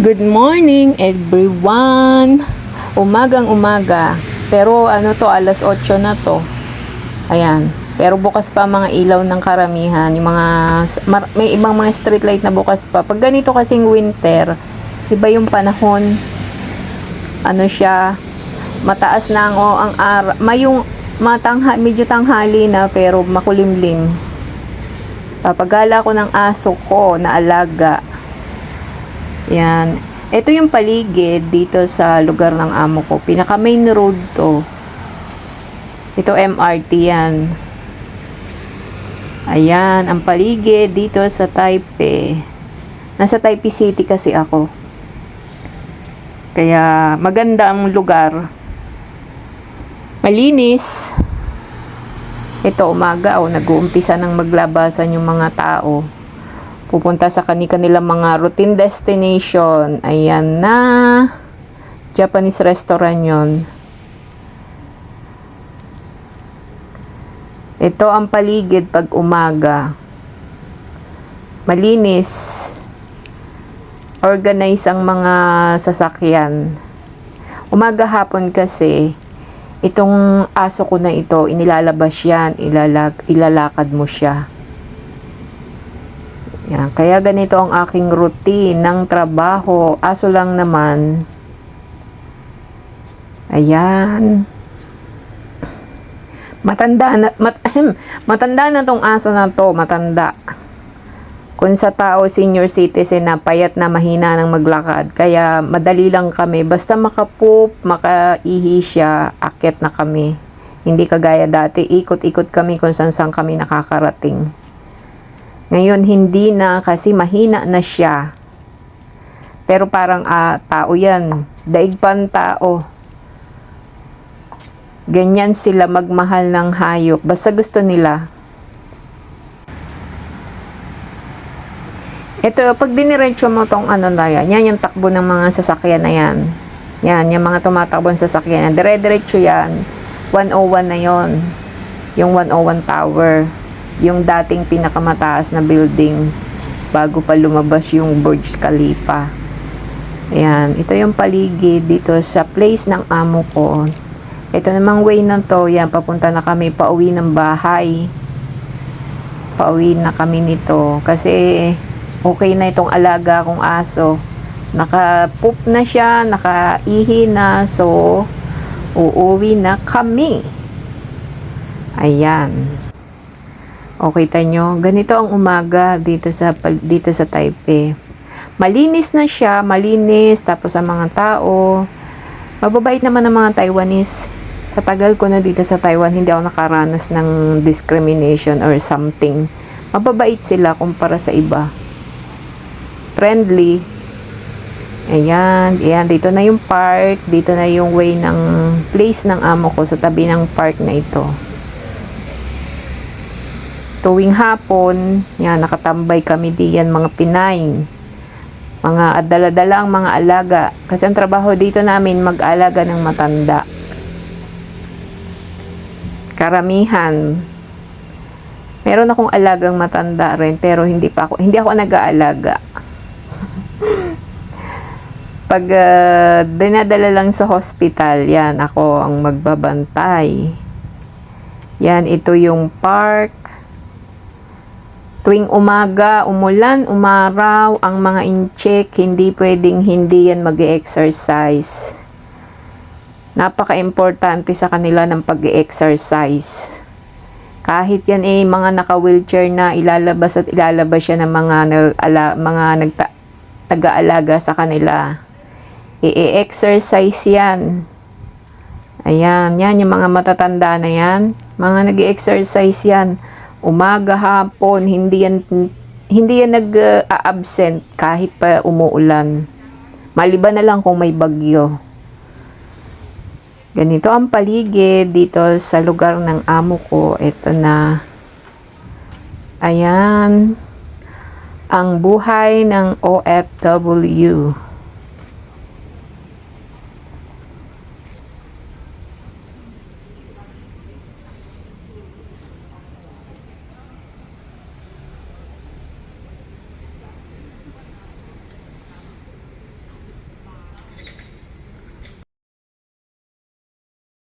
Good morning everyone! Umagang umaga. Pero ano to, alas 8 na to. Ayan. Pero bukas pa mga ilaw ng karamihan. Yung mga, may ibang mga street light na bukas pa. Pag ganito kasing winter, iba yung panahon. Ano siya, mataas na ang, o, ang araw. May yung matangha, medyo tanghali na pero makulimlim. Papagala ko ng aso ko na alaga. Yan. Ito yung paligid dito sa lugar ng amo ko. Pinaka main road to. Ito MRT yan. Ayan, ang paligid dito sa Taipei. Nasa Taipei City kasi ako. Kaya maganda ang lugar. Malinis. Ito umaga o nag-uumpisa nang maglabasan yung mga tao pupunta sa kani-kanilang mga routine destination. Ayan na. Japanese restaurant yon. Ito ang paligid pag umaga. Malinis. Organize ang mga sasakyan. Umaga hapon kasi, itong aso ko na ito, inilalabas yan, ilalag, ilalakad mo siya. Yan. Kaya ganito ang aking routine ng trabaho. Aso lang naman. Ayan. Matanda na, mat, matanda na tong aso na to. Matanda. Kung sa tao, senior citizen na payat na mahina ng maglakad. Kaya madali lang kami. Basta makapoop, makaihi siya, akit na kami. Hindi kagaya dati. Ikot-ikot kami kung saan saan kami nakakarating. Ngayon, hindi na kasi mahina na siya. Pero parang ah, tao yan. Daig pan tao. Ganyan sila magmahal ng hayop. Basta gusto nila. Ito, pag diniretso mo tong ano na yan, yan yung takbo ng mga sasakyan na yan. Yan, yung mga tumatakbo ng sasakyan. Dire-diretso yan. 101 na yon Yung 101 tower yung dating pinakamataas na building bago pa lumabas yung Burj Khalifa. Ayan, ito yung paligid dito sa place ng amo ko. Ito namang way na to, yan, papunta na kami pauwi ng bahay. Pauwi na kami nito kasi okay na itong alaga kong aso. Naka-poop na siya, naka-ihi na, so uuwi na kami. Ayan. Okay tanyo, ganito ang umaga dito sa dito sa Taipei. Malinis na siya, malinis tapos ang mga tao mababait naman ang mga Taiwanese. Sa tagal ko na dito sa Taiwan, hindi ako nakaranas ng discrimination or something. Mababait sila kumpara sa iba. Friendly. Ayan, ayan, dito na yung park, dito na yung way ng place ng amo ko sa tabi ng park na ito tuwing hapon, yan, nakatambay kami diyan mga Pinay. Mga adala-dala ang mga alaga. Kasi ang trabaho dito namin, mag-alaga ng matanda. Karamihan. Meron akong alagang matanda rin, pero hindi pa ako, hindi ako nag-aalaga. Pag uh, dinadala lang sa hospital, yan, ako ang magbabantay. Yan, ito yung park Tuwing umaga, umulan, umaraw, ang mga incheck, hindi pwedeng hindi yan mag exercise Napaka-importante sa kanila ng pag exercise Kahit yan eh, mga naka-wheelchair na ilalabas at ilalabas siya ng mga, mga nagta, nag-aalaga sa kanila. I-exercise yan. Ayan, yan yung mga matatanda na yan. Mga nag-exercise yan umaga, hapon, hindi yan, hindi yan nag-absent kahit pa umuulan. Maliban na lang kung may bagyo. Ganito ang paligid dito sa lugar ng amo ko. Ito na. Ayan. Ang buhay ng OFW.